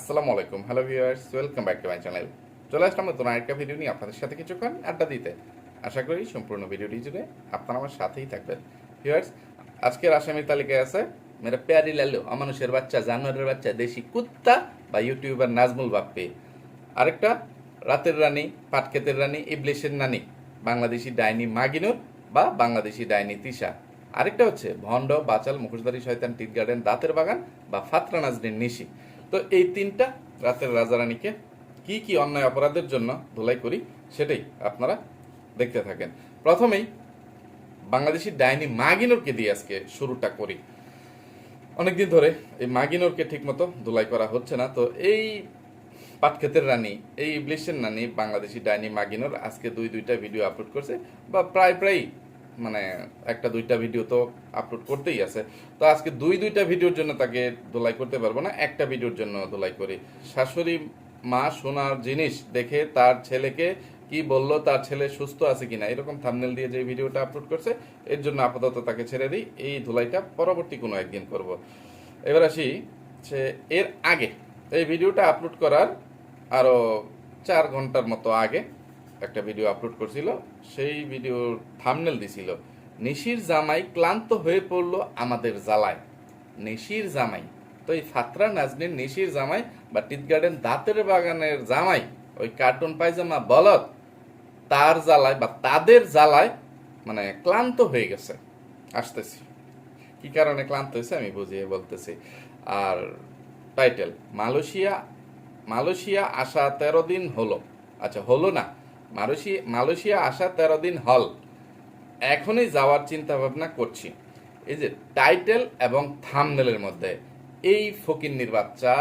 আসসালামু আলাইকুম। Hello viewers welcome back to my channel চলে আসলাম নতুন আরেকটা ভিডিও নিয়ে আপনাদের সাথে কিছুক্ষণ আড্ডা দিতে। আশা করি সম্পূর্ণ ভিডিওটি জুড়ে আপনারা আমার সাথেই থাকবেন। ভিউয়ার্স আজকের আসামির তালিকায় আছে মেরা প্যারি লালু, অমানুষের বাচ্চা, জানোয়ারের বাচ্চা, দেশি কুত্তা বা ইউটিউবার নাজমুল বাপ্পি। আরেকটা, রাতের রানী, পাটক্ষেতের রানী ইবলিশের নানি, বাংলাদেশি ডাইনি মাগিনুর বা বাংলাদেশি ডাইনি তিশা। আরেকটা হচ্ছে ভণ্ড, বাচাল, মুখোশধারী, শয়তান টিট গার্ডেন দাঁতের বাগান বা ফাতরা নাজরিন নিশি। তো এই তিনটা রাতের রাজারানীকে কি কি অন্যায় অপরাধের জন্য ধুলাই করি সেটাই আপনারা দেখতে থাকেন। প্রথমেই বাংলাদেশি ডাইনি মাগিনুরকে দিয়ে আজকে শুরুটা করি। অনেকদিন ধরে এই মাগিনোরকে ঠিকমতো ধুলাই করা হচ্ছে না। তো এই পাটক্ষেতের রানী, এই ইবলিশের রানী বাংলাদেশি ডাইনি মাগিনোর আজকে দুই দুইটা ভিডিও আপলোড করছে বা প্রায় প্রায় মানে একটা, দুইটা ভিডিও তো আপলোড করতেই আছে। তো আজকে দুই, দুইটা ভিডিওর জন্য তাকে দোলাই করতে পারব না, একটা ভিডিওর জন্য দোলাই করি। শাশুড়ি মা সোনার জিনিস দেখে তার ছেলেকে কি বলল, তার ছেলে সুস্থ আছে কিনা, এরকম থামনেল দিয়ে যে ভিডিওটা আপলোড করছে, এর জন্য আপাতত তাকে ছেড়ে দিই। এই ধুলাইটা পরবর্তী কোনো একদিন করব। এবার আসি সে এর আগে, এই ভিডিওটা আপলোড করার আরও চার ঘণ্টার মতো আগে একটা ভিডিও আপলোড করছিল, সেই ভিডিওর থামনেল দিছিল। নিশির জামাই ক্লান্ত হয়ে পড়ল আমাদের জ্বালায়। নিশির জামাই। তো এই ফাতরা নাজনীর নিশির জামাই বা টিট গার্ডেন দাঁতের বাগানের জামাই, ওই কার্টুন পায়জামা বলদ, তার জ্বালায় বা তাদের জ্বালায় মানে ক্লান্ত হয়ে গেছে। আসতেছি। কি কারণে ক্লান্ত হয়েছে আমি বুঝিয়ে বলতেছি। আর টাইটেল মালয়েশিয়া মালয়েশিয়া আসা তেরো দিন হলো। আচ্ছা হলো না। মালয়েশিয়া মালয়েশিয়া আসা তেরো দিন হল। এখনই যাওয়ার চিন্তা ভাবনা করছি। এই যে টাইটেল এবং থামনেলের মধ্যে, এই ফকিন্নির বাচ্চা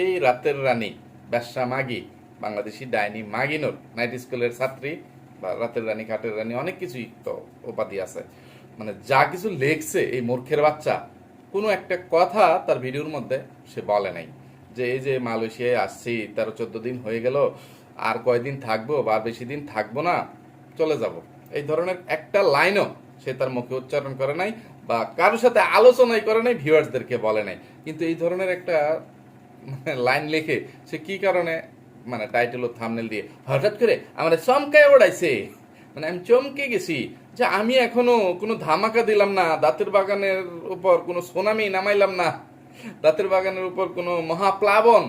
এই রাতের রানী ব্যবসা মাগি, বাংলাদেশি ডাইনি মাগিনোর নাইট স্কুলের ছাত্রী বা রাতের রানী, খাটের রানী, অনেক কিছুই তো উপাধি আছে। মানে যা কিছু লেখছে এই মূর্খের বাচ্চা, কোনো একটা কথা তার ভিডিওর মধ্যে সে বলে নাই। যে এই যে মালয়েশিয়ায় আসছি, তেরো, চোদ্দ দিন হয়ে গেল আর কয়দিন থাকব বা বেশি দিন থাকব না, চলে যাব। এই ধরনের একটা লাইনও সে তার মুখে উচ্চারণ করে নাই বা কারোর সাথে আলোচনাই করে নাই, ভিউয়ার্সদেরকে বলে নাই। কিন্তু এই ধরনের একটা লাইন লিখে সে কি কারণে মানে টাইটেল ও থামনেল দিয়ে, হঠাৎ করে আমার চমকায় ওড়াইছে মানে আমি চমকে গেছি যে আমি এখনও কোনো ধামাকা দিলাম না, দাঁতের বাগানের উপর কোনো সুনামি নামাইলাম না, দাঁতের বাগানের উপর কোনো মহাপ্লাবন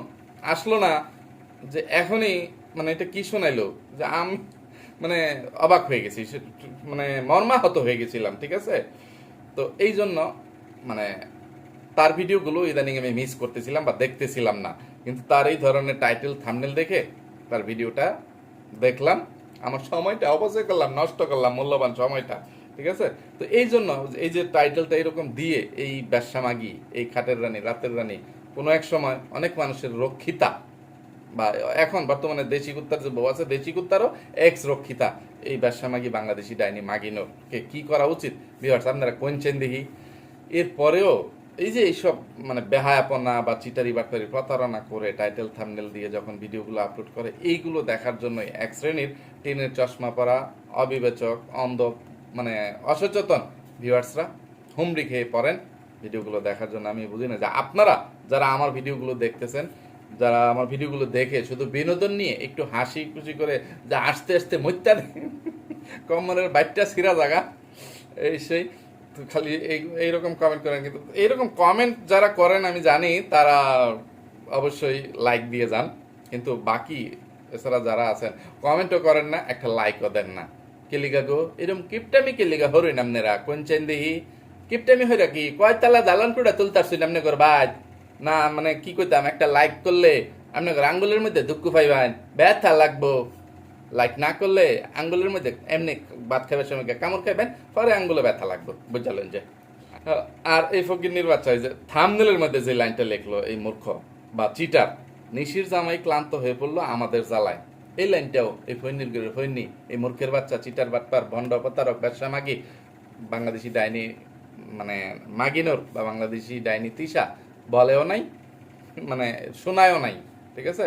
আসলো না যে এখনই মানে এটা কি শোনাইলো? যে আমি মানে অবাক হয়ে গেছি মানে মর্মাহত হয়ে গেছিলাম, ঠিক আছে? তো এই জন্য মানে তার ভিডিওগুলো ইদানিং আমি মিস করতেছিলাম বা দেখতেছিলাম না। কিন্তু তার এই ধরনের টাইটেল থামনেল দেখে তার ভিডিওটা দেখলাম। আমার সময়টা অপচয় করলাম, নষ্ট করলাম, মূল্যবান সময়টা, ঠিক আছে? তো এই জন্য এই যে টাইটেলটা এরকম দিয়ে এই ব্যবসা মাগি, এই খাটের রানী, রাতের রানী, কোনো এক সময় অনেক মানুষের রক্ষিতা বা এখন বর্তমানে দেশি কুত্তার যে বউ আছে, দেশি কুত্তারও এক্স রক্ষিতা। এই ব্যবসা মাগি বাংলাদেশি ডাইনি মাগিনো কে করা উচিত? বিহার আপনারা কোনছেন দেখি? এরপরেও এই যে এইসব মানে বেহায়াপনা বা চিটারি বাটারি প্রতারণা করে টাইটেল থামনেল দিয়ে যখন ভিডিওগুলো আপলোড করে, এইগুলো দেখার জন্য এক শ্রেণির টিনের চশমা পরা, অবিবেচক, অন্ধ মানে অসচেতন ভিউয়ার্সরা হুমড়ি খেয়ে পড়েন। ভিডিওগুলো দেখার জন্য আমি বুঝি না যে আপনারা, যারা আমার ভিডিওগুলো দেখতেছেন যারা আমার ভিডিওগুলো দেখে, শুধু বিনোদন নিয়ে একটু হাসি খুশি করে যে আস্তে আস্তে মত্যা কমরের বাইকটা সিরা জাগা এই সেই খালি এই- এইরকম কমেন্ট করেন কিন্তু, এইরকম কমেন্ট যারা করেন, আমি জানি, তারা অবশ্যই লাইক দিয়ে যান। কিন্তু বাকি এছাড়া যারা আছেন কমেন্টও করেন না, একটা লাইকও দেন না। কেলিগা গো এরকম কিপটামি কেলিগা হরই নামনেরা কোন চেন দেহি? কিপটামি হইরা কি? কয়তলা দালান করে তুলতারছি নামনে কর বাদ। না মানে কি করতাম একটা লাইক করলে আপনার আঙ্গুলের মধ্যে দুঃখ পাইবেন ব্যথা লাগবো। লাইক না করলে আঙ্গুলের মধ্যে এমনি ভাত খাবার সময় কামড় খাইবেন, পরে আঙ্গুলে ব্যথা লাগবে, বুঝালেন যে। আর এই ফকির বাচ্চা যে থামনেলের মধ্যে যে লাইনটা লিখলো, এই মূর্খ বা চিটার নিশির জামাই ক্লান্ত হয়ে পড়ল আমাদের জ্বালায়। এই লাইনটাও এই ফৈনির ফৈনি, এই মূর্খের বাচ্চা চিটার বাটপার, ভণ্ড প্রতারক ব্যবসা মাগি, বাংলাদেশি ডাইনি মানে মাগিনোর বা বাংলাদেশি ডাইনি তিশা বলেও নাই মানে শোনায়ও নাই, ঠিক আছে?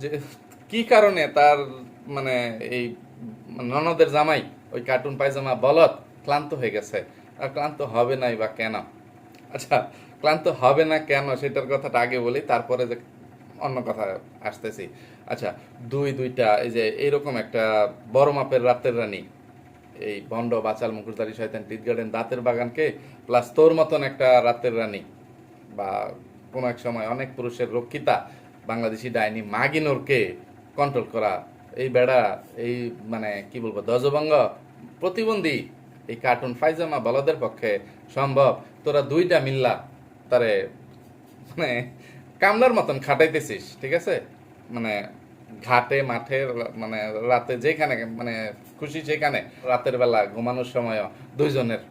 যে কি কারণে তার মানে এই ননদের জামাই, ওই কার্টুন পায়জামা বলত ক্লান্ত হয়ে গেছে? আর ক্লান্ত হবে নাই বা কেন? আচ্ছা ক্লান্ত হবে না কেন সেটার কথাটা আগে বলি, তারপরে যে অন্য কথা আসতেছি। আচ্ছা দুই দুইটা, এই যে এইরকম একটা বড় মাপের রাতের রানী, এই ভণ্ড বাচাল মুকুরদারি শয়তান টিট গার্ডেন দাঁতের বাগানকে প্লাস তোর মতন একটা রাতের রানী। বা কোনো এক সময় অনেক পুরুষের রক্ষিতা বাংলাদেশি ডাইনি মাগিনোরকে কন্ট্রোল করা, এই বেড়া, এই মানে কি বলব দজভঙ্গ প্রতিবন্ধী এই কার্টুন ফাইজামা বলদের পক্ষে সম্ভব। তোরা দুইটা মিল্লা তারে মানে কামলার মতন খাটাইতেছিস, ঠিক আছে? মানে ঘাটে, মাঠে মানে রাতে যেখানে মানে খুশি সেখানে রাতের বেলা ঘুমানোর সময়ও দুইজনের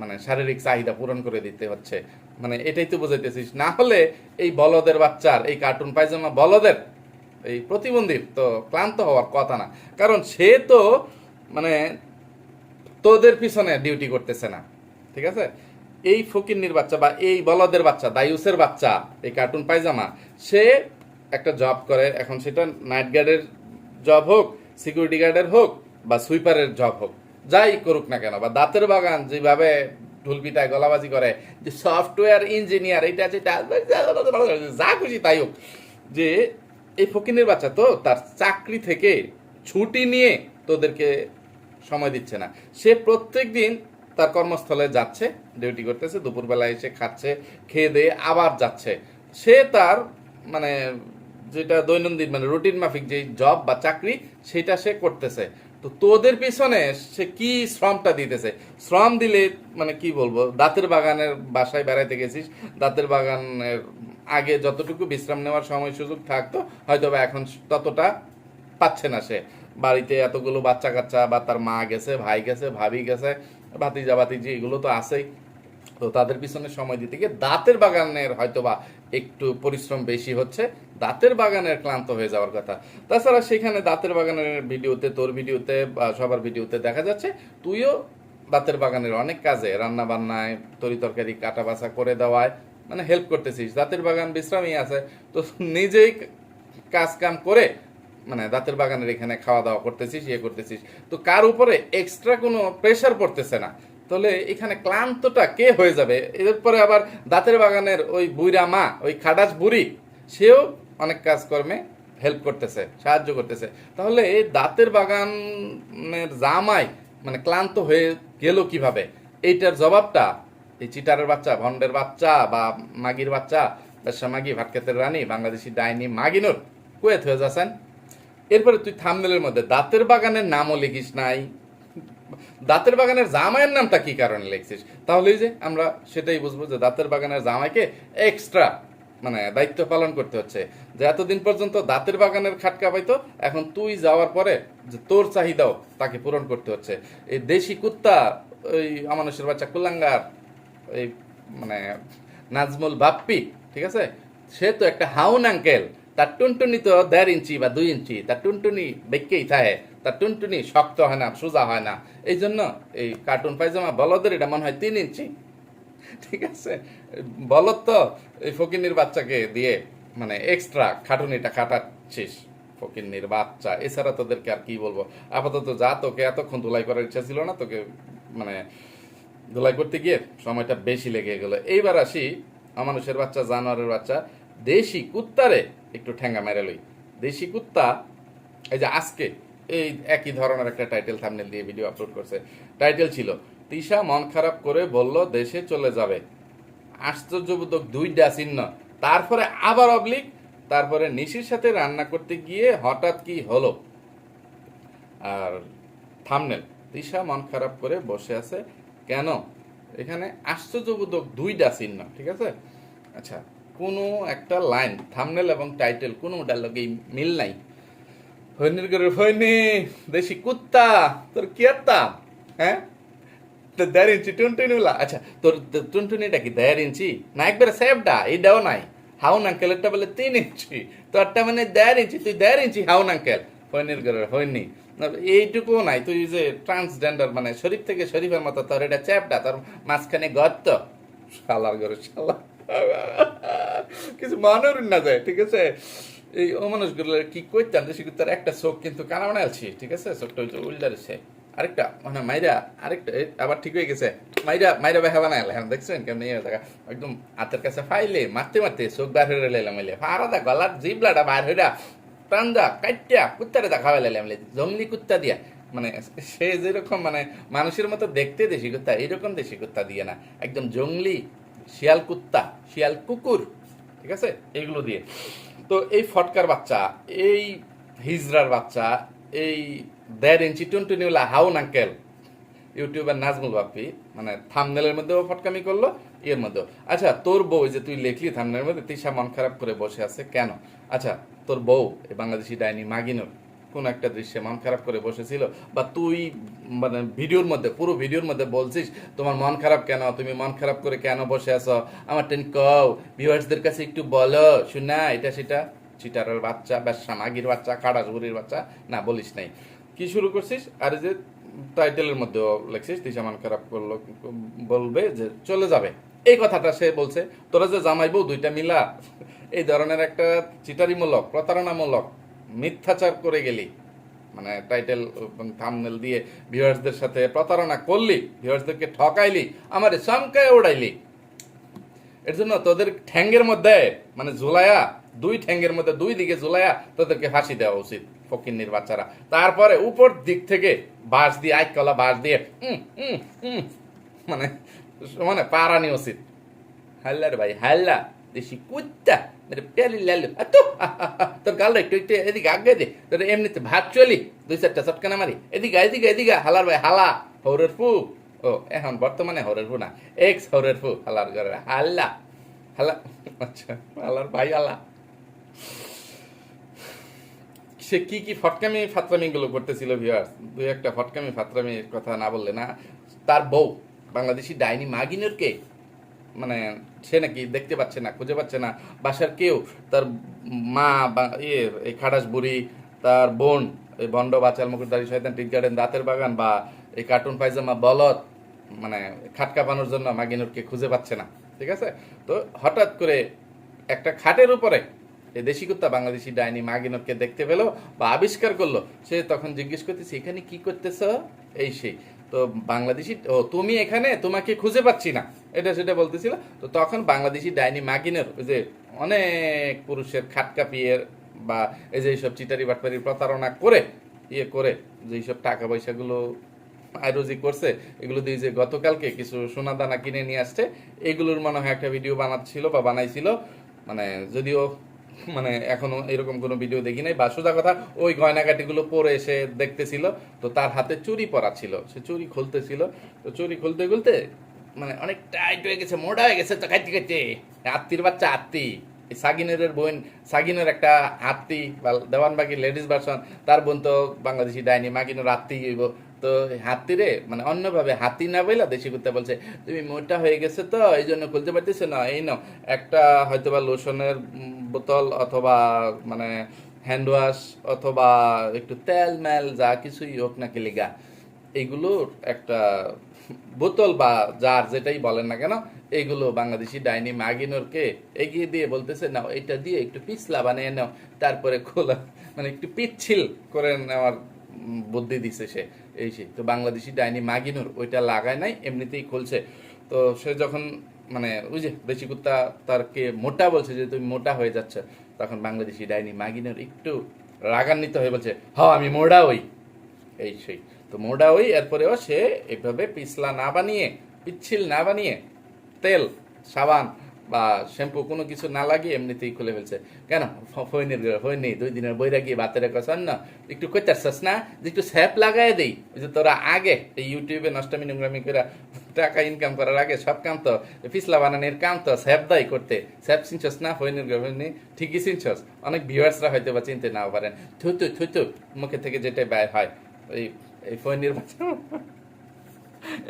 মানে শারীরিক চাহিদা পূরণ করে দিতে হচ্ছে। মানে এটাই তো বুঝাইতেছিস না হলে এই বলদের বাচ্চার, এই কার্টুন পায়জামা বলদের, এই প্রতিবন্ধীর তো ক্লান্ত হওয়ার কথা না। কারণ সে তো মানে তোদের পিছনে ডিউটি করতেছে না। ঠিক আছে? এই ফকিন্নির বাচ্চা বা এই বলদের বাচ্চা, দায়ুসের বাচ্চা, এই কার্টুন পায়জামা, সে একটা জব করে। এখন সেটা নাইট গার্ডের জব হোক সিকিউরিটি গার্ডের হোক, বা সুইপারের জব হোক, যাই করুক না কেন, বা দাঁতের বাগান যেভাবে ঢুলপিটায় গলাবাজি করে, যে সফটওয়্যার ইঞ্জিনিয়ার এটা যা খুশি তাই হোক। যে এই ফকিনের বাচ্চা তো তার চাকরি থেকে ছুটি নিয়ে তোদেরকে সময় দিচ্ছে না। সে প্রত্যেক দিন তার কর্মস্থলে যাচ্ছে ডিউটি করতেছে দুপুরবেলা এসে খাচ্ছে, খেয়ে দিয়ে আবার যাচ্ছে। সে তার মানে যেটা দৈনন্দিন মানে রুটিন মাফিক যে জব বা চাকরি, সেটা সে করতেছে। তো তোদের পিছনে সে কি শ্রমটা দিতেছে? শ্রম দিলে মানে কি বলব, দাঁতের বাগানের বাসায় বেড়াইতে গেছিস, দাঁতের বাগানের আগে যতটুকু বিশ্রাম নেওয়ার সময় সুযোগ থাকতো হয়তো বা এখন ততটা পাচ্ছে না সে। বাড়িতে এতগুলো বাচ্চা কাচ্চা বা তার মা গেছে, ভাই গেছে, ভাবি গেছে ভাতিজা ভাতিজি এগুলো তো আছেই। তো তাদের পিছনে সময় দিতে গিয়ে দাঁতের বাগানের হয়তোবা একটু পরিশ্রম বেশি হচ্ছে। দাঁতের বাগানের ক্লান্ত হয়ে যাওয়ার কথা। তাছাড়া সেখানে দাঁতের বাগানের ভিডিওতে, তোর ভিডিওতে বা সবার ভিডিওতে দেখা যাচ্ছে, তুইও দাঁতের বাগানের অনেক কাজে রান্না বান্নায় তরি তরকারি কাটা বাছা করে দেওয়ায় মানে হেল্প করতেছিস। দাঁতের বাগান বিশ্রামই আছে। তো নিজেই কাজ কাম করে মানে দাঁতের বাগানের এখানে খাওয়া দাওয়া করতেছিস ইয়ে করতেছিস। তো কার উপরে এক্সট্রা কোনো প্রেশার পড়তেছে না। তাহলে এখানে ক্লান্তটা কে হয়ে যাবে? এরপরে আবার দাঁতের বাগানের ওই বুইরা মা, ওই খাডাস বুড়ি, সেও অনেক কাজকর্মে হেল্প করতেছে, সাহায্য করতেছে। তাহলে এই দাঁতের বাগানের জামাই মানে ক্লান্ত হয়ে গেল কীভাবে? এইটার জবাবটা এই চিটারের বাচ্চা ভন্ডের বাচ্চা বা মাগির বাচ্চা বেশা মাগি ভাটকেতের রানী, বাংলাদেশি ডাইনি মাগিনোর কুয়েত হয়ে যাচ্ছেন। এরপরে তুই থামনেলের মধ্যে, দাঁতের বাগানের নামও লিখিস নাই। দাঁতের বাগানের জামাইয়ের নামটা কি কারণে লিখছিস? তাহলে যে আমরা সেটাই বুঝব যে দাঁতের বাগানের জামাইকে এক্সট্রা মানে দায়িত্ব পালন করতে হচ্ছে। যে এতদিন পর্যন্ত দাঁতের বাগানের খাটকা পাইতো, এখন তুই যাওয়ার পরে যে তোর চাহিদাও তাকে পূরণ করতে হচ্ছে। এই দেশি কুত্তা ওই আমানুষের বাচ্চা কুলাঙ্গার, এই মানে নাজমুল বাপ্পি, ঠিক আছে? সে তো একটা হাউন আঙ্কেল তার টুনটুনি তো দেড় ইঞ্চি বা দুই ইঞ্চি তার টুনটুনি বেঁকেই থাকে তার টুনটুনি শক্ত হয় না, সোজা হয় না। এই জন্য এই কার্টুন পায়জামা বলদের এটা মনে হয় তিন ইঞ্চি। ঠিক আছে? বলদ তো এই ফকিন্নির বাচ্চাকে দিয়ে মানে এক্সট্রা খাটুনিটা খাটাচ্ছিস, ফকিন্নির বাচ্চা। এছাড়া তোদেরকে আর কি বলব? আপাতত যা তোকে এতক্ষণ ধুলাই করার ইচ্ছা ছিল না, তোকে মানে ধুলাই করতে গিয়ে সময়টা বেশি লেগে গেল। এইবার আসি, অমানুষের বাচ্চা, জানোয়ারের বাচ্চা দেশি কুত্তারে একটু ঠেঙ্গা মেরে লই। দেশি কুত্তা, এই যে আজকে এই একই ধরনের একটা টাইটেল থামনেল দিয়ে ভিডিও আপলোড করছে। টাইটেল ছিল, তিশা মন খারাপ করে বলল, দেশে চলে যাবে। আশ্চর্যবোধক দুইটা চিহ্ন। তারপরে আবার অবলিক তারপরে নিশির সাথে রান্না করতে গিয়ে হঠাৎ কি হলো? আর থামনেল তিশা মন খারাপ করে বসে আছে। কেন? এখানে আশ্চর্যবোধক দুইটা চিহ্ন, ঠিক আছে? আচ্ছা কোনো একটা লাইন থামনেল এবং টাইটেল কোনো ডায়লগেই মিল নাই। হইনির করে হইনি দেশি কুত্তা, তোর কি হ্যাঁ? তো দেড় ইঞ্চি টুনটুনিলা আচ্ছা তোর টুনটুনিটা কি দেড় ইঞ্চি? না, একবারে সেফডা এইটাও নাই। হাউন আঙ্কেলেরটা বলে তিন ইঞ্চি। তোরটা মানে দেড় ইঞ্চি, তুই দেড় ইঞ্চি হাউন আঙ্কেল হইনির করে হইনি এইটুকুও নাই। তুই যে ট্রান্সজেন্ডার মানে শরীফ থেকে শরীফের মতো, তোর এটা চ্যাপটা তোর মাঝখানে গর্ত। শালার ঘরে শালা। কিছু মনের না যায়, ঠিক আছে? এই অমানুষগুলো কি করতাম যে তার একটা চোখ কিন্তু কানা মানে বানাইছি ঠিক আছে? চোখটা হচ্ছে উল্টা রয়েছে আরেকটা মানে মাইরা, আরেকটা আবার ঠিক হয়ে গেছে। মাইরা মাইরা বেহা বানাই হ্যাঁ দেখছেন কেমন ইয়ে দেখা একদম হাতের কাছে ফাইলে মারতে মারতে চোখ বার হয়ে লাইলাম মাইলে ফারাদা গলার জিবলাটা বার হইরা টান্দা কাইটা কুত্তারে দা খাওয়া লাইলাম জঙ্গলি কুত্তা দিয়া। মানে সে যেরকম মানে মানুষের মতো দেখতে দেশি কুত্তা, এরকম দেশি কুত্তা দিয়ে না। একদম জঙ্গলি শিয়াল কুত্তা শিয়াল কুকুর ঠিক আছে? এগুলো দিয়ে। তো এই ফটকার বাচ্চা, এই হিজরার বাচ্চা, এই দেড় ইঞ্চি টুনটুনিওয়ালা হাউন আঙ্কেল, ইউটিউবার নাজমুল বাপ্পি মানে থামনেলের মধ্যেও ফটকামি করল এর মধ্যেও। আচ্ছা তোর বউ যে তুই লেখলি থামনেলের মধ্যে, তিশা মন খারাপ করে বসে আছে, কেন? আচ্ছা তোর বউ বাংলাদেশি ডাইনি মাগিনুর কোন একটা দৃশ্যে মন খারাপ করে বসেছিল বা তুই মানে ভিডিওর মধ্যে, পুরো ভিডিওর মধ্যে বলছিস, তোমার মন খারাপ কেন? তুমি মন খারাপ করে কেন বসে আছো? আমার টেন কও, ভিউয়ার্সদের কাছে একটু বলো, শুনা, এটা সেটা? চিটারের বাচ্চা ব্যবসা মাগির বাচ্চা কাড়াজুরির বাচ্চা, না, বলিস নাই। কি শুরু করছিস? আর যে টাইটেলের মধ্যেও লেখছিস, তিশা মন খারাপ করল, বলবে যে চলে যাবে। এই কথাটা সে বলছে, তোরা যে জামাইবো দুইটা মিলা। এই ধরনের একটা চিটারিমূলক, প্রতারণামূলক মিথ্যাচার করে গেলি। মানে টাইটেল এবং থামনেল দিয়ে ভিউয়ার্সদের সাথে প্রতারণা করলি ভিউয়ার্সদেরকে ঠকাইলি, আমার চমকায় ওড়াইলি এর জন্য তোদের ঠ্যাঙ্গের মধ্যে মানে ঝুলায়া দুই ঠ্যাঙ্গের মধ্যে, দুই দিকে ঝুলায়া তোদেরকে ফাঁসি দেওয়া উচিত, ফকিন্নির বাচ্চারা। তারপরে উপর দিক থেকে বাঁশ দিয়ে, আইকলা বাঁশ দিয়ে মানে মানে পারানি উচিত। হাল্লা রে ভাই, হাল্লা। দেশি কুত্তা। পেলি লালু। তো, তোর গাল একটু একটু এদিকে আগে দে। তোর এমনিতে ভাত চলি। দুই চারটা চটকানা মারি। এদিকে এদিকে এদিকে। হালার ভাই হালা। হৌরের ফু। ও এখন বর্তমানে হরের ফু না। এক্স হরের ফু। হালার ঘরে। হাল্লা হালা আচ্ছা হালার ভাই হালা। সে কি কি ফটকামি ফাতরামি গুলো করতেছিল ভিউয়ার্স দুই একটা ফটকামি ফাতরামির কথা না বললে না। তার বউ বাংলাদেশি ডাইনি মাগিনুরকে মানে সে নাকি দেখতে পাচ্ছে না, খুঁজে পাচ্ছে না। বাসার কেউ, তার মা বা ইয়ে এই খাটাস বুড়ি, তার বোন, এই বন্ড বাচাল মুকুটদারি শয়তান টিক গার্ডেন দাঁতের বাগান বা এই কার্টুন, পায়জামা, বলদ মানে খাটকা বানোর জন্য মাগিনুরকে খুঁজে পাচ্ছে না, ঠিক আছে? তো হঠাৎ করে একটা খাটের উপরে এই দেশি কুত্তা, বাংলাদেশি ডাইনি মাগিনরকে দেখতে পেল বা আবিষ্কার করল। সে তখন জিজ্ঞেস করতেছে, এখানে কি করতেছ? এই সেই। তো বাংলাদেশি, ও তুমি এখানে তোমাকে খুঁজে পাচ্ছি না। এটা সেটা বলতেছিল। তো তখন বাংলাদেশি ডাইনি মাগিনের যে অনেক পুরুষের খাটকা পিয়ের বা এই যে এইসব চিটারি বাটপারি প্রতারণা করে ইয়ে করে যে এইসব টাকা পয়সাগুলো আয়রোজি করছে, এগুলো দিয়ে যে গতকালকে কিছু সোনা দানা কিনে নিয়ে আসছে, এগুলোর মনে হয় একটা ভিডিও বানাচ্ছিল বা বানাইছিল। মানে যদিও মানে এখনও এরকম কোনো ভিডিও দেখি নাই। বা সোজা কথা, ওই গয়নাগাটিগুলো পরে এসে দেখতেছিল, তো তার হাতে চুরি পরা ছিল। সে চুরি খুলতেছিল। তো চুরি খুলতে খুলতে মানে অনেক টাইট হয়ে গেছে, মোটা হয়ে গেছে, তো খাইতে খাইতে আত্মীর বাচ্চা আত্মী সাগিনের বোন, সাগিনের একটা আত্মী, বা দেওয়ানবাগি লেডিস ভার্সন তার বোন তো বাংলাদেশি ডাইনি, মাগিনের আত্মী হইব। তো হাতি রে মানে অন্যভাবে হাতি না বইলা দেশি কুত্তা বলছে, তুমি মোটা হয়ে গেছে তো এই জন্য খুলতে পারতেছো না। এই নাও, একটা হয়তো বা লোশনের বোতল অথবা মানে হ্যান্ড ওয়াশ অথবা একটু তেল মেল, যা কিছুই হোক না লিগা এইগুলোর একটা বোতল বা যার যেটাই বলেন না কেন, এইগুলো বাংলাদেশি ডাইনি মাগিনোরকে এগিয়ে দিয়ে বলতেছে, নাও এটা দিয়ে একটু পিছলা বানিয়ে নাও। তারপরে খোলা মানে একটু পিচ্ছিল করে নেওয়ার বুদ্ধি দিছে সে। এই সেই, তো বাংলাদেশি ডাইনি মাগিনুর, ওইটা লাগায় নাই, এমনিতেই খুলছে। তো সে যখন মানে ওই যে বেশি কুত্তা তারকে মোটা বলছে যে তুমি মোটা হয়ে যাচ্ছে, তখন বাংলাদেশি ডাইনি মাগিনুর একটু রাগান্বিত হয়ে বলছে হ আমি মোড়া ওই এই সেই, তো মোড়া ওই এরপরেও সে এইভাবে পিছলা না বানিয়ে, পিচ্ছিল না বানিয়ে তেল, সাবান বা শ্যাম্পু কোনো কিছু না লাগিয়ে এমনিতেই খুলে ফেলছে। কেন? ফৈনের হয়নি দুই দিনের বইরা গিয়ে বাতের কষান না একটু কইতারছস না, যে একটু স্যাপ লাগাই দেই ওই যে তোরা আগে এই ইউটিউবে নষ্টমী নোংরামি করে টাকা ইনকাম করার আগে সব কাম তো পিছলা বানানোর কাম তো স্যাপ দাই করতে। স্যাপ চিনছস না ফৈনের হয়নি ঠিকই চিনছস। অনেক ভিউয়ার্সরা হয়তো বা চিনতে নাও পারেন। থুতু থুতু মুখে থেকে যেটা ব্যয় হয় ওই এই ফৈনের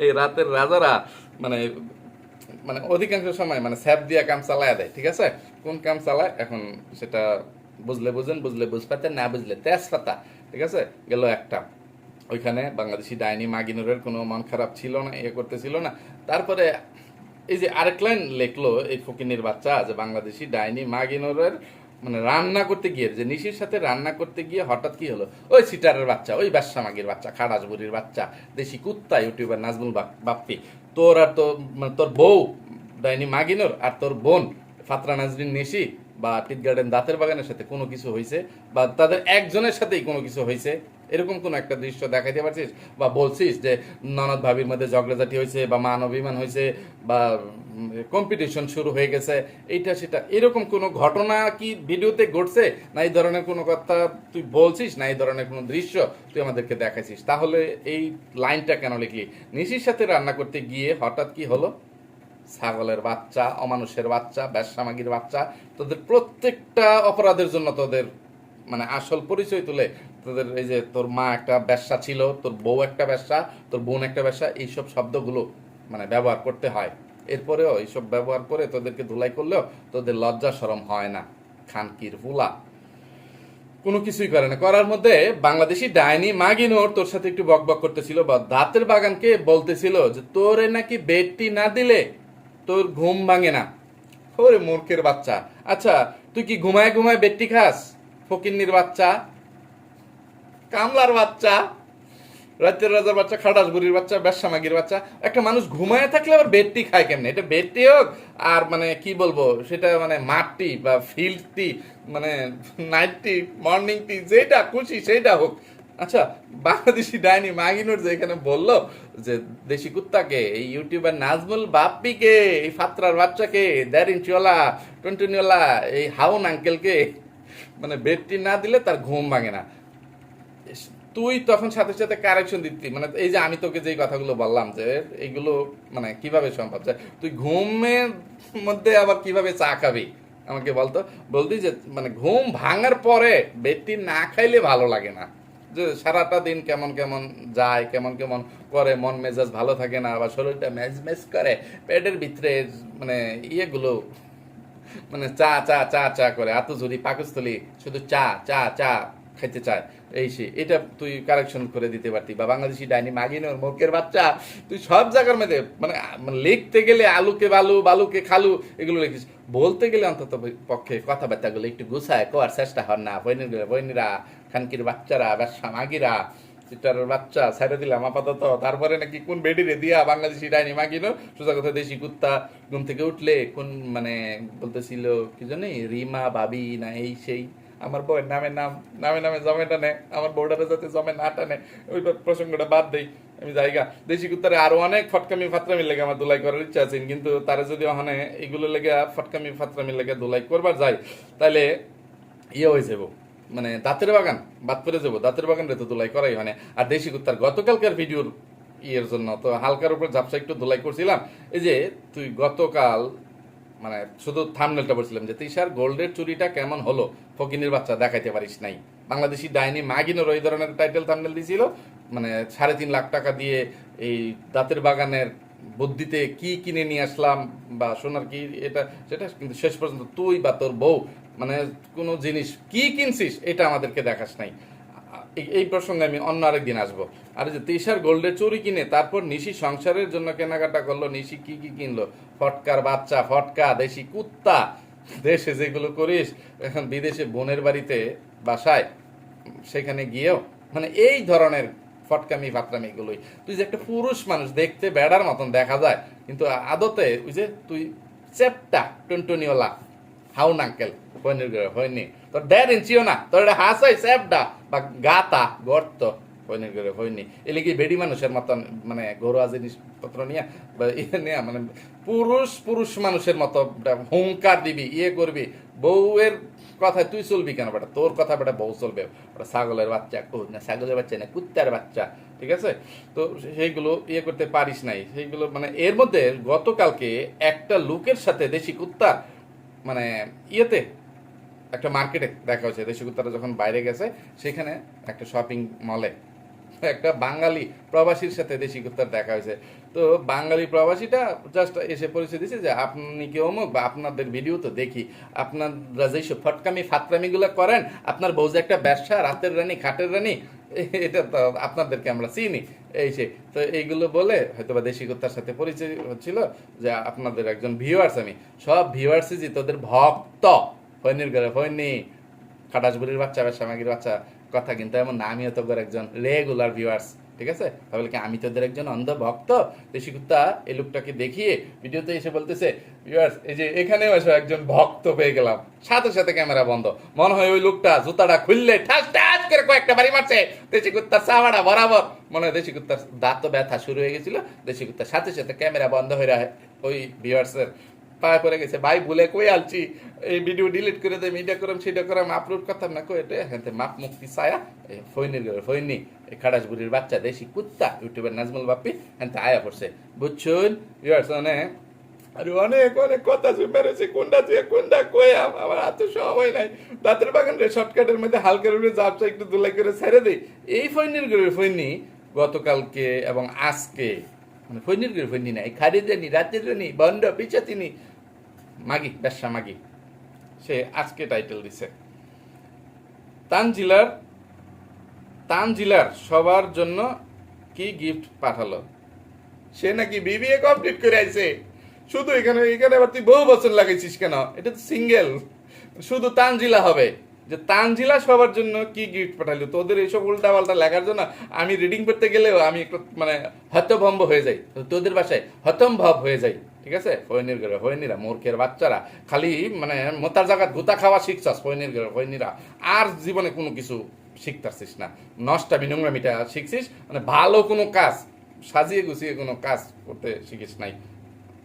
এই রাতের রাজারা মানে মানে অধিকাংশ সময় মানে স্যাপ দিয়া কাম চালায় দেয়, ঠিক আছে? কোন কাম চালায়? এখন সেটা বুঝলে বুঝেন, বুঝলে বুঝ পাতে না বুঝলে তেজ পাতা ঠিক আছে? গেল একটা। ওইখানে বাংলাদেশি ডাইনি মাগিনুরের কোনো মন খারাপ ছিল না ইয়ে করতেছিল না। তারপরে এই যে আরেক লাইন লেখলো এই ফকিনের বাচ্চা যে বাংলাদেশি ডাইনি মাগিনুরের মানে রান্না করতে গিয়ে, যে নিশির সাথে রান্না করতে গিয়ে হঠাৎ কি হলো? ওই সিটারের বাচ্চা, ওই ব্যবসামাগির বাচ্চা খাড়াস বুড়ির বাচ্চা, দেশি কুত্তা, ইউটিউবার নাজমুল বাপ- বাপ্পি। তোর আর তোর মানে তোর বউ ডাইনি মাগিনোর আর তোর বোন ফাতরা নাজরিন নেশি বা টিট গার্ডেন দাঁতের বাগানের সাথে কোনো কিছু হয়েছে বা তাদের একজনের সাথেই কোনো কিছু হয়েছে এরকম কোনো একটা দৃশ্য দেখাইতে পারছিস? বা বলছিস যে ননদ ভাবির মধ্যে ঝগড়াঝাটি হয়েছে বা মান অভিমান হয়েছে বা কম্পিটিশন শুরু হয়ে গেছে, এইটা সেটা, এরকম কোনো ঘটনা কি ভিডিওতে ঘটছে? না এই ধরনের কোনো কথা তুই বলছিস, না এই ধরনের কোনো দৃশ্য তুই আমাদেরকে দেখাইছিস? তাহলে এই লাইনটা কেন লিখলি? নিশির সাথে রান্না করতে গিয়ে হঠাৎ কি হলো? ছাগলের বাচ্চা, অমানুষের বাচ্চা ব্যবসামাগির বাচ্চা, তোদের প্রত্যেকটা অপরাধের জন্য তোদের মানে আসল পরিচয় তুলে তোদের এই যে তোর মা একটা ব্যবসা ছিল, তোর বউ একটা ব্যবসা, তোর বোন একটা ব্যবসা, এইসব শব্দগুলো মানে ব্যবহার করতে হয়। এরপরেও এইসব ব্যবহার করে তোদেরকে ধুলাই করলেও তোদের লজ্জা সরম হয় না। খানকির ফুলা। কোনো কিছুই করে না। করার মধ্যে বাংলাদেশি ডাইনি মাগিনোর তোর সাথে একটু বকবক করতেছিল বা দাঁতের বাগানকে বলতেছিল যে তোরে নাকি বেডটি না দিলে তোর ঘুম ভাঙে না। ওরে মূর্খের বাচ্চা। আচ্ছা তুই কি ঘুমায় ঘুমায় বেডটি খাস? ফকিন্নির বাচ্চা। কামলার বাচ্চা। রাজ্যের রাজার বাচ্চা, খাটাস বুড়ির বাচ্চা, ব্যবসা মাগির বাচ্চা। একটা মানুষ ঘুমায় থাকলে আবার বেডটি খায় কেমনে? এটা বেডটি হোক, আর মানে কি বলব, সেটা মানে মাঠটি বা ফিল্ডটি মানে নাইট টি মর্নিং টি যেটা খুশি সেইটা হোক। আচ্ছা বাংলাদেশি ডাইনি মাগিনুর যে এখানে বলল যে দেশি কুত্তাকে, এই ইউটিউবার নাজমুল বাপ্পিকে, এই ফাত্রার বাচ্চাকে দ্যারিন চলা টুনটুনিওয়ালা এই হাউন আঙ্কেলকে মানে বেডটি না দিলে তার ঘুম ভাঙে না। তুই তখন সাথে সাথে কারেকশন দিতি মানে এই যে আমি তোকে যেই কথাগুলো বললাম যে এইগুলো মানে কীভাবে সম্ভব? যে তুই ঘুমের মধ্যে আবার কীভাবে চা খাবি? আমাকে বলতো, বলতি যে মানে ঘুম ভাঙার পরে বেডটি না খাইলে ভালো লাগে না। যে সারাটা দিন কেমন কেমন যায়, কেমন কেমন করে, মন মেজাজ ভালো থাকে না, আবার শরীরটা ম্যাজ ম্যাজ করে, পেটের ভিতরে মানে ইয়েগুলো মানে চা চা চা চা করে আতুজুরি পাকস্থলী শুধু চা চা চা খাইতে চায়, এই সে, এটা তুই কারেকশন করে দিতে পারতি, বা বাংলাদেশি ডাইনি মাগিনোর মুখের বাচ্চা, তুই সব জায়গার মধ্যে মানে মানে লিখতে গেলে আলুকে বালু, বালুকে খালু, এগুলো লিখিস, বলতে গেলে অন্তত পক্ষে কথাবার্তাগুলো একটু গুছায়, কোয়ার চেষ্টা হন না বৈনিরা বৈনিরা খানকির বাচ্চারা, ব্যবসা মাগিরা সিটারের বাচ্চা, ছেড়ে দিলাম আপাতত। তারপরে নাকি কোন বেডিরে দিয়া বাংলাদেশি ডাইনি মাগিনো সোজা কথা দেশি কুত্তা, ঘুম থেকে উঠলে কোন মানে বলতেছিল কি জানি, রিমা, বাবি, না এই সেই। আমার বউয়ের নামে নাম, নামে নামে জমে টানে, আমার বউটারে যাতে জমে না টানে, ওই প্রসঙ্গটা বাদ দেই, আমি জায়গা। দেশি কুত্তারে আরও অনেক ফটকামি ফাতরামি লেগে আমার দোলাই করার ইচ্ছা আছে, কিন্তু তারা যদি ওখানে এগুলো লেগে ফটকামি ফাতরামি লেগে দোলাই করবার যায়, তাহলে ইয়ে হয়ে যাব। মানে দাঁতের বাগান, বাদ পরে যাব, দাঁতের বাগান রে তো দোলাই করাই হয় না। আর দেশি কুত্তার, গতকালকার ভিডিওর ইয়ের জন্য, তো হালকার উপর ঝাপসা একটু দোলাই করছিলাম। এই যে তুই গতকাল মানে শুধু থামনেলটা বলছিলাম যে তিশার গোল্ডের চুরিটা কেমন হলো? ফকিনের বাচ্চা দেখাইতে পারিস নাই। বাংলাদেশি ডাইনি মাগিনোর ওই ধরনের টাইটেল থামনেল দিয়েছিল মানে সাড়ে তিন লাখ টাকা দিয়ে এই দাঁতের বাগানের বুদ্ধিতে কি কিনে নিয়ে আসলাম বা সোনার কি এটা, সেটা কিন্তু শেষ পর্যন্ত তুই বা তোর বউ মানে কোনো জিনিস, কি কিনছিস এটা আমাদেরকে দেখাস নাই। এই- প্রসঙ্গে আমি অন্য আরেকদিন আসব। আর যে তিশার গোল্ডের চুরি কিনে তারপর নিশি সংসারের জন্য কেনাকাটা করল, নিশি কি কি কিনলো? ফটকার বাচ্চা, ফটকা, দেশি কুত্তা। দেশে যেগুলো করিস এখন বিদেশে বোনের বাড়িতে, বাসায়, সেখানে গিয়েও মানে এই ধরনের ফটকামি ফাটকামি গুলোই তুই যে একটা পুরুষ মানুষ, দেখতে বেড়ার মতন দেখা যায়, কিন্তু আদতে ওই যে তুই চেপটা টুনটুনিওয়ালা হাউন আঙ্কেল হয়নি রে, হয়নি। তোর দেড় ইঞ্চিও না তোর এটা হাস হয় স্যাপডা বা গাতা গর্ত হয়নি করে হয়নি। এলিগে বেডি মানুষের মতন মানে ঘরোয়া জিনিসপত্র নিয়ে ইয়ে নিয়ে মানে পুরুষ পুরুষ মানুষের মতো হুঙ্কার দিবি ইয়ে করবি। বউয়ের কথায় তুই চলবি কেন বেটা? তোর কথা বেটা বউ চলবে। ওটা ছাগলের বাচ্চা না ছাগলের বাচ্চা না কুত্তার বাচ্চা ঠিক আছে? তো সেইগুলো ইয়ে করতে পারিস নাই। সেইগুলো মানে এর মধ্যে গতকালকে একটা লোকের সাথে দেশি কুত্তা মানে ইয়েতে, একটা মার্কেটে দেখা হয়েছে। দেশি কুত্তারা যখন বাইরে গেছে, সেখানে একটা শপিং মলে একটা বাঙালি প্রবাসীর সাথে দেশি কুত্তার দেখা হয়েছে। তো বাঙালি প্রবাসীটা জাস্ট এসে পরিচয় দিচ্ছে যে, আপনি কি অমুক? বা আপনাদের ভিডিও তো দেখি। আপনারা যেসব ফটকামি ফাতরামিগুলো করেন, আপনার বউ যে একটা ব্যবসা, রাতের রানী, খাটের রানী এটা তো আপনাদেরকে আমরা চিনি। এই সে তো এইগুলো বলে হয়তো বা দেশি কুত্তার সাথে পরিচয় হচ্ছিল যে আপনাদের একজন ভিউয়ার্স আমি। সব ভিউয়ার্সই যে তোদের ভক্ত। ফৈনির ঘরে ফৈনি খাটাসবুড়ির বাচ্চা ব্যবসা মাগির বাচ্চা, কথা কিন্তু এমন না। আমিও তোদের একজন রেগুলার ভিউয়ার্স ঠিক আছে? তাহলে কি আমি তোদের একজন অন্ধ ভক্ত? দেশি কুত্তা, এই লোকটাকে দেখিয়ে ভিডিওতে এসে বলতেছে ভিউয়ার্স এই যে এখানেও এসে, একজন ভক্ত পেয়ে গেলাম। সাথে সাথে ক্যামেরা বন্ধ। মনে হয় ওই লোকটা জুতাটা খুললে ঠাস ঠাস করে কয়েকটা বাড়ি মারছে। দেশি কুত্তার চাওয়াটা বরাবর। মনে হয় দেশি কুত্তার দাঁত ব্যথা শুরু হয়ে গেছিল। দেশি কুত্তার সাথে সাথে ক্যামেরা বন্ধ হয়ে রাখে ওই ভিউয়ার্সের। পায়ে পড়ে গেছে, ভাই, ভুলে কই আলছি? এই ভিডিও ডিলিট করে দেয় মিডিয়া করাম, সেটা করাম আপলোড করতাম না, কই এটা? হ্যাঁ মাপ মুক্তি এই ফৈনির ফৈনি এই খাড়াস বুড়ির বাচ্চা, দেশি কুত্তা, ইউটিউবের নাজমুল বাপ্পি হ্যাঁ আয়া পড়ছে। বুঝছুন? ভিউয়ার্স মানে আরে অনেক অনেক কথা রয়েছে কোনটা যে কোনটা কই আম- আমার হাতে সময় নাই। দাঁতের রে, শর্টকাটের মধ্যে হালকা রুড়ে জাপটা একটু দুলাই করে ছেড়ে দেই। এই ফৈনির ঘরে ফৈনি গতকালকে এবং আজকে মানে ফৈনির ঘরে ফৈনি নাই খাড়ির রানি রাতের রানি বন্ড পিছাতিনি মাগি, ব্যবসা মাগি। সে আজকে টাইটেল দিছে। তানজিলার তানজিলার সবার জন্য কি গিফট পাঠালো? সে নাকি বিবিএ কমপ্লিট করে আইছে। শুধু এখানে এখানে আবার তুই বহু বছর লাগাইছিস কেন? এটা তো সিঙ্গেল শুধু তানজিলা হবে। যে তানজিলা সবার জন্য কি গিফট পাঠালো তোদের এইসব উল্টা পাল্টা লেখার জন্য আমি রিডিং করতে গেলেও আমি একটু মানে হতভম্ব হয়ে যাই। তোদের বাসায় হতম্ভব হয়ে যাই। ঠিক আছে? ফৈনির ঘরে ফৈনিরা মূর্খের বাচ্চারা। খালি মানে মোতার জায়গা গুতা খাওয়া শিখছাস ফৈনির ঘরে ফৈনিরা আর জীবনে কোনো কিছু শিখতারছিস না। নষ্টামি নোংরামিটা শিখছিস। মানে ভালো কোনো কাজ, সাজিয়ে গুছিয়ে কোনো কাজ করতে শিখিস নাই।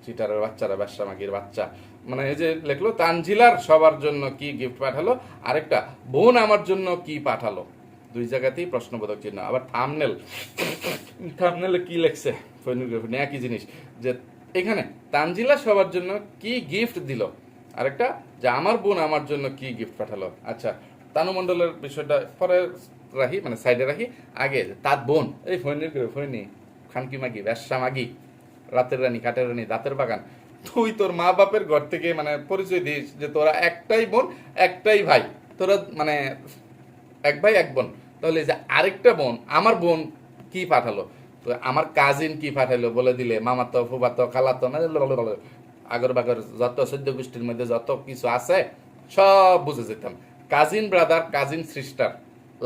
চিটারের বাচ্চারা ব্যবসা মাগির বাচ্চা। মানে এই যে লেখলো তানজিলার সবার জন্য কি গিফট পাঠালো? আরেকটা বোন আমার জন্য কি পাঠালো? দুই জায়গাতেই প্রশ্নবোধক চিহ্ন। আবার থামনেল থামনেলে কি লেখছে? ফোনিগ্রাফি একই জিনিস যে এখানে তানজিলা সবার জন্য কি গিফট দিল? আরেকটা যে আমার বোন আমার জন্য কি গিফট পাঠালো? আচ্ছা তানু মণ্ডলের বিষয়টা পরে রাখি মানে সাইডে রাখি আগে তার বোন এই ফোনের ফোনি খানকি মাগি ব্যবসা মাগি রাতের রানী, কাঠের রানী, দাঁতের বাগান। তুই তোর মা বাপের ঘর থেকে মানে পরিচয় দিস যে তোরা একটাই বোন, একটাই ভাই। তোরা মানে এক ভাই, এক বোন। তাহলে যে আরেকটা বোন, আমার বোন কি পাঠালো? তো আমার কাজিন কি পাঠালো বলে দিলে মামাতো ফুবাতো খালাতো মানে আগর বাগর যত সদ্য গোষ্ঠীর মধ্যে যত কিছু আছে, সব বুঝে যেতাম। কাজিন ব্রাদার কাজিন সিস্টার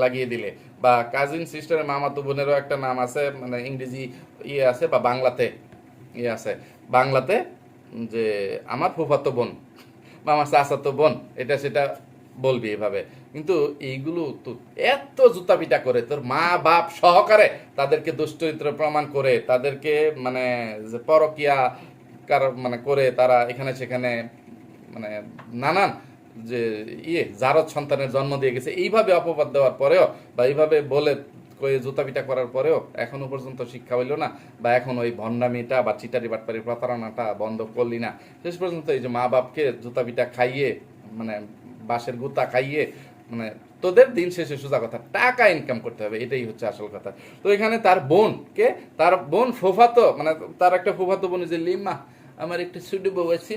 লাগিয়ে দিলে। বা কাজিন সিস্টারের মামাতো বোনেরও একটা নাম আছে মানে ইংরেজি ইয়ে আছে, বা বাংলাতে। ইয়ে আছে। বাংলাতে যে আমার ফুফাতো বোন বা আমার চাচাতো বোন, এটা সেটা বলবি এভাবে। কিন্তু এইগুলো তো এত জুতা পিটা করে, তোর মা বাপ সহকারে তাদেরকে দুশ্চরিত্র প্রমাণ করে, তাদেরকে মানে পরকিয়া কার মানে করে তারা এখানে সেখানে মানে নানান যে ইয়ে জারদ সন্তানের জন্ম দিয়ে গেছে, এইভাবে অপবাদ দেওয়ার পরেও বা এইভাবে বলে কয়ে জুতা পিটা করার পরেও এখনও পর্যন্ত শিক্ষা হইল না বা এখন ওই ভণ্ডামিটা বা চিটারি বাটপারি প্রতারণাটা বন্ধ করলি না। শেষ পর্যন্ত এই যে মা বাপকে জুতা পিটা খাইয়ে মানে বাঁশের গুতা খাইয়ে মানে তোদের দিন শেষে সোজা কথা, টাকা ইনকাম করতে হবে, এটাই হচ্ছে আসল কথা। তো এখানে তার বোন কে? তার বোন ফুফাতো মানে তার একটা ফুফাতো বোন যে লিমা, আমার একটা ছুটি বউ আছে,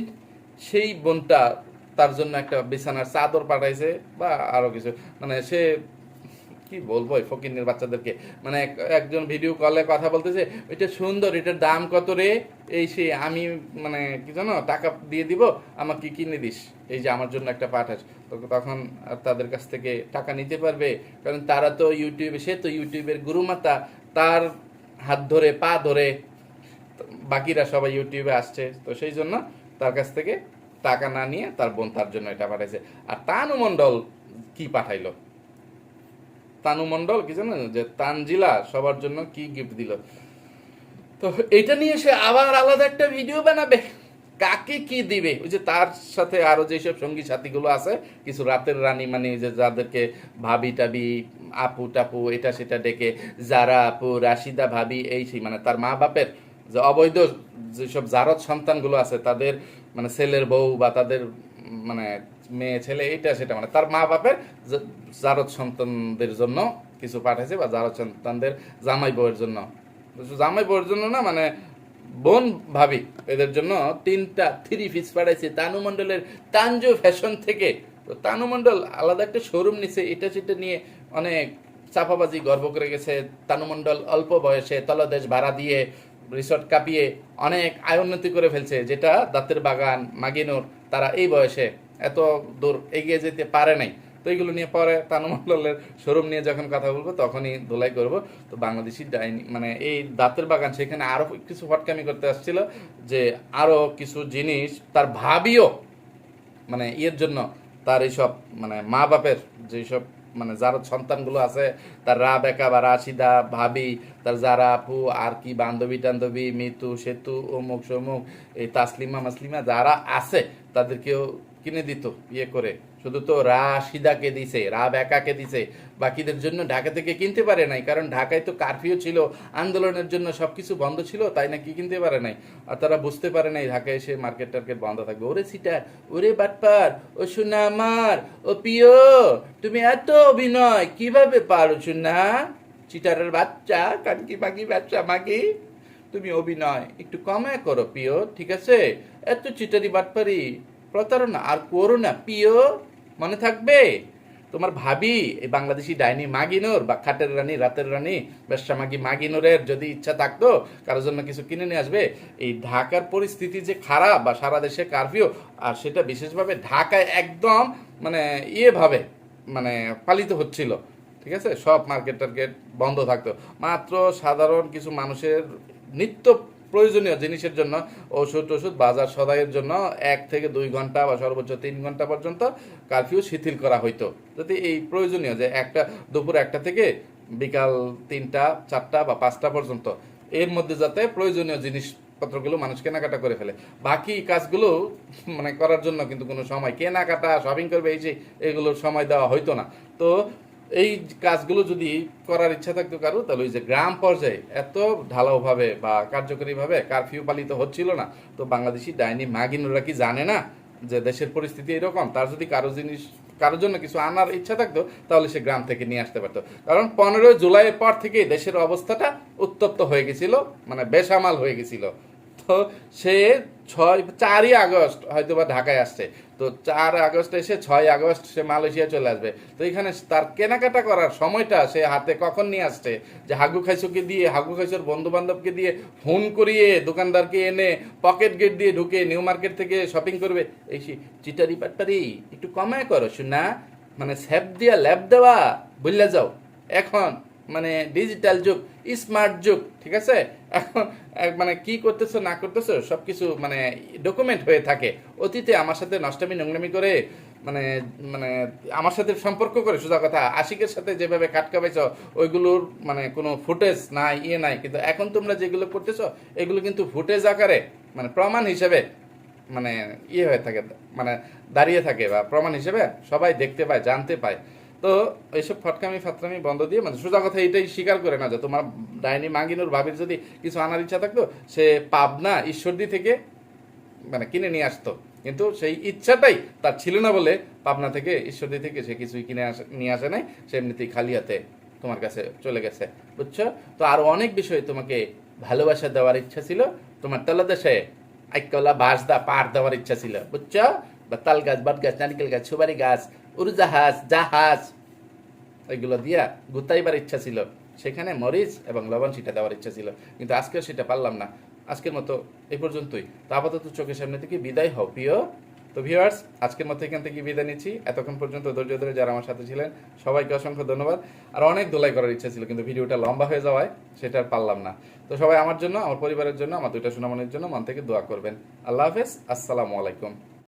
সেই বোনটা তার জন্য একটা বিছানার চাদর পাঠাইছে বা আরও কিছু। মানে সে কি বলব এই ফকিনের বাচ্চাদেরকে? মানে এক- একজন ভিডিও কলে কথা বলতেছে ওইটা সুন্দর, এটার দাম কত রে? এই সে, আমি মানে কি জানো, টাকা দিয়ে দিব, আমাকে কিনে দিস। এই যে আমার জন্য একটা পাঠাস। তখন তাদের কাছ থেকে টাকা নিতে পারবে, কারণ তারা তো ইউটিউবে, সে তো ইউটিউবের গুরুমাতা, তার হাত ধরে, পা ধরে বাকিরা সবাই ইউটিউবে আসছে। তো সেই জন্য তার কাছ থেকে টাকা না নিয়ে তার বোন তার জন্য এটা পাঠাইছে। আর তানু মণ্ডল কি পাঠাইলো? তানু মণ্ডল, কি জানেন? যে তানজিলা সবার জন্য কি গিফট দিল। তো এটা নিয়ে সে আবার আলাদা একটা ভিডিও বানাবে। কাকে কি দিবে? ওই যে তার সাথে আরও যেসব সঙ্গী সাথীগুলো আছে, কিছু রাতের রানী মানে যে যাদেরকে ভাবি টাবি, আপু টাপু, এটা সেটা ডেকে, যারা আপু, রাশিদা ভাবি, এই সেই মানে তার মা বাপের যে অবৈধ যেসব জারত সন্তানগুলো আছে, তাদের মানে ছেলের বউ বা তাদের মানে মেয়ে, ছেলে এটা সেটা মানে। তার মা বাপের জারদ সন্তানদের জন্য কিছু পাঠাইছে বা জারদ সন্তানদের জামাই বউয়ের জন্য। জামাই বউয়ের জন্য না মানে বোন ভাবি, এদের জন্য তিনটা থ্রি পিস পাঠাইছে তানু মণ্ডলের তানজু ফ্যাশন থেকে। তো তানু মণ্ডল আলাদা একটা শোরুম নিছে, এটা সেটা নিয়ে অনেক চাপাবাজি, গর্ব করে গেছে। তানু মণ্ডল অল্প বয়সে তলদেশ ভাড়া দিয়ে রিসর্ট কাঁপিয়ে অনেক আয় উন্নতি করে ফেলছে, যেটা দাঁতের বাগান, মাগিনুর, তারা এই বয়সে এত দূর এগিয়ে যেতে পারে নাই। তো এইগুলো নিয়ে পরে তানুমল্লের শোরুম নিয়ে যখন কথা বলব, তখনই ধোলাই করব। তো বাংলাদেশি ডাইনি মানে এই দাঁতের বাগান সেখানে আরও কিছু ফটকামি করতে আসছিল যে আরও কিছু জিনিস তার ভাবিও মানে ইয়ের জন্য তার এইসব মানে মা বাপের যেসব মানে যার সন্তানগুলো আছে, তার রা বেকা বা রাশিদা, ভাবি, তার যারা আপু, আর কি বান্ধবী টান্ধবী, মিতু, সেতু, অমুক, সমুক, এই তাসলিমা মাসলিমা যারা আছে, তাদেরকেও কিনে দিত ইয়ে করে। শুধু তো রাশিদাকে দিছে, রা বেকাকে দিছে। বাকিদের জন্য ঢাকা থেকে কিনতে পারে নাই, কারণ ঢাকায় তো কারফিউ ছিল, আন্দোলনের জন্য সবকিছু বন্ধ ছিল, তাই নাকি কিনতে পারে নাই। আর তারা বুঝতে পারে নাই, ঢাকায় এসে মার্কেট টার্কেট বন্ধ থাকবে। ওরে সিটার ওরে বাটপার, ও সোনা আমার, ও পিও, তুমি এত অভিনয়, কীভাবে পারো সুনা? চিটারের বাচ্চা, কানকি মাগি, বাচ্চা মাগি, তুমি অভিনয়, একটু কমে করো পিও, ঠিক আছে? এত চিটারি বাটপারি প্রতারণা আর করো না পিও মনে থাকবে? তোমার ভাবি, এই বাংলাদেশি ডাইনি মাগিনোর বা খাটের রানী, রাতের রানী, ব্যবসা মাগি মাগিনোরের যদি ইচ্ছা থাকতো, কারোর জন্য কিছু কিনে নিয়ে আসবে। এই ঢাকার পরিস্থিতি যে খারাপ বা সারা দেশে কারফিউ আর সেটা বিশেষভাবে ঢাকায় একদম মানে ইয়েভাবে মানে পালিত হচ্ছিল। ঠিক আছে? সব মার্কেট টার্কেট বন্ধ থাকতো। মাত্র সাধারণ কিছু মানুষের নিত্য প্রয়োজনীয় জিনিসের জন্য, ওষুধ ওষুধ বাজার সদাইয়ের জন্য এক থেকে দুই ঘণ্টা বা সর্বোচ্চ তিন ঘণ্টা পর্যন্ত কারফিউ শিথিল করা হইতো। যদি এই প্রয়োজনীয় যে একটা দুপুর একটা থেকে বিকাল তিনটা, চারটা বা পাঁচটা পর্যন্ত, এর মধ্যে যাতে প্রয়োজনীয় জিনিসপত্রগুলো মানুষ কেনাকাটা করে ফেলে। বাকি কাজগুলো মানে করার জন্য কিন্তু কোনো সময় কেনাকাটা শপিং করবে, এই যে, এগুলোর সময় দেওয়া হইতো না। তো এই কাজগুলো যদি করার ইচ্ছা থাকতো কারও, তাহলে ওই যে গ্রাম পর্যায়ে এত ঢালাওভাবে বা কার্যকরীভাবে কারফিউ পালিত হচ্ছিল না। তো বাংলাদেশি ডাইনি মাগিনুরা কি জানে না যে দেশের পরিস্থিতি এরকম? তার যদি কারও জিনিস, কারোর জন্য কিছু আনার ইচ্ছা থাকতো, তাহলে সে গ্রাম থেকে নিয়ে আসতে পারতো। কারণ পনেরোই জুলাইয়ের পর থেকে দেশের অবস্থাটা উত্তপ্ত হয়ে গেছিল মানে বেসামাল হয়ে গেছিল। তো সে ছয়, চারই আগস্ট হয়তো বা ঢাকায় আসছে। তো চার আগস্ট এসে ছয় আগস্ট সে মালয়েশিয়া চলে আসবে। তো এখানে তার কেনাকাটা করার সময়টা সে হাতে কখন নিয়ে আসছে? যে হাগু খাইসুকে দিয়ে, হাগু খাইসুর বন্ধু বান্ধবকে দিয়ে ফোন করিয়ে দোকানদারকে এনে পকেট গেট দিয়ে ঢুকে নিউ মার্কেট থেকে শপিং করবে। এই চিটারি পাটারি একটু কমায় করো শোনা মানে স্যাপ দিয়া ল্যাব দেওয়া বুঝলে যাও। এখন মানে ডিজিটাল যুগ। স্মার্ট যুগ, ঠিক আছে? এখন মানে কি করতেছো, না করতেছো, সবকিছু মানে ডকুমেন্ট হয়ে থাকে। অতীতে আমার সাথে নষ্টামি, নোংরামি করে মানে মানে আমার সাথে সম্পর্ক করে, সোজা কথা, আশিকের সাথে যেভাবে কাটকাবাইছ ওইগুলোর মানে কোনো ফুটেজ নাই ইয়ে নাই, কিন্তু এখন তোমরা যেগুলো করতেছো, এগুলো কিন্তু ফুটেজ আকারে মানে প্রমাণ হিসেবে মানে ইয়ে হয়ে থাকে মানে দাঁড়িয়ে থাকে বা প্রমাণ হিসেবে সবাই দেখতে পায়, জানতে পায়। তো এইসব ফটকামি ফাতরামি বন্ধ দিয়ে মানে সোজা কথা এটাই স্বীকার করে না যে তোমার ডাইনি মাঙ্গিনুর ভাবির যদি কিছু আনার ইচ্ছা থাকতো, সে পাবনা ঈশ্বরদী থেকে মানে কিনে নিয়ে আসতো। কিন্তু সেই ইচ্ছাটাই তার ছিল না বলে পাবনা থেকে, ঈশ্বরদী থেকে সে কিছুই কিনে আসে, নিয়ে আসে নাই, সে এমনিতেই খালি হাতে তোমার কাছে চলে গেছে, বুঝছ? তো আরও অনেক বিষয় তোমাকে ভালোবাসা দেওয়ার ইচ্ছা ছিল, তোমার তলাদেশে আইকলা বাঁশ দা পার দেওয়ার ইচ্ছা ছিল, বুঝছ? বা তাল গাছ বট গাছ নারিকেল গাছ, সুপারি গাছ উড়োজাহাজ জাহাজ ওইগুলো দিয়া গুতাইবার ইচ্ছা ছিল। সেখানে মরিচ এবং লবণ সেটা দেওয়ার ইচ্ছা ছিল। কিন্তু আজকেও সেটা পারলাম না। আজকের মতো এই পর্যন্তই। তো আপাতত চোখের সামনে থেকে বিদায় হও। প্রিয়, তো ভিউয়ার্স আজকের মতো এখান থেকে বিদায় নিচ্ছি। এতক্ষণ পর্যন্ত ধৈর্য ধরে যারা আমার সাথে ছিলেন, সবাইকে অসংখ্য ধন্যবাদ। আর অনেক দোলাই করার ইচ্ছা ছিল, কিন্তু ভিডিওটা লম্বা হয়ে যাওয়ায় সেটা আর পারলাম না। তো সবাই আমার জন্য, আমার পরিবারের জন্য, আমার দুইটা সুনামনের জন্য মন থেকে দোয়া করবেন। আল্লাহ হাফেজ। আসসালামু আলাইকুম।